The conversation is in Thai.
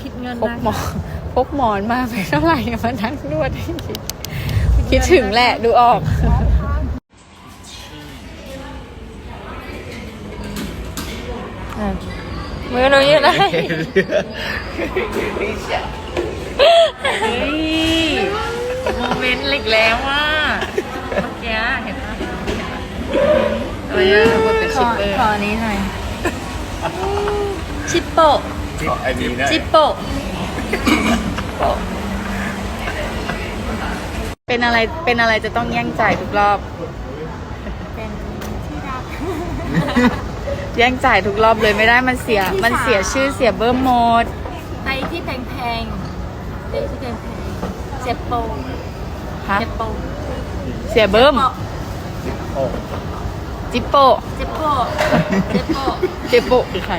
คิดเงินพกหมอนพกหมอนมาไม่เท่าไหร่มานั่งนวดให้คิดคิดถึงแหละดูออกมือหนูยืนอะไรฮ้ยโมเมนต์อีก แล้วอะเมื่อกี้เห็นปะอะไรอะมันเป็นชิปเปอร์ขอนี้หน่อย ชิปโปะไอ้นี่นะชิปโปะเป็นอะไรเป็นอะไรจะต้องแย่งจ่ายทุกรอบ เป็นที่รักแย่งจ่ายทุกรอบเลยไม่ได้มันเสียที่มันเสียสามชื่อเสียเบิ้มหมดในที่แพงๆในที่แพงๆเจ็บโปะ ฮะเจ็บโปะเสียเบิ้มโอ้จิปโปะเจ็บโปะเจ็บโปะเจโปะคือใคร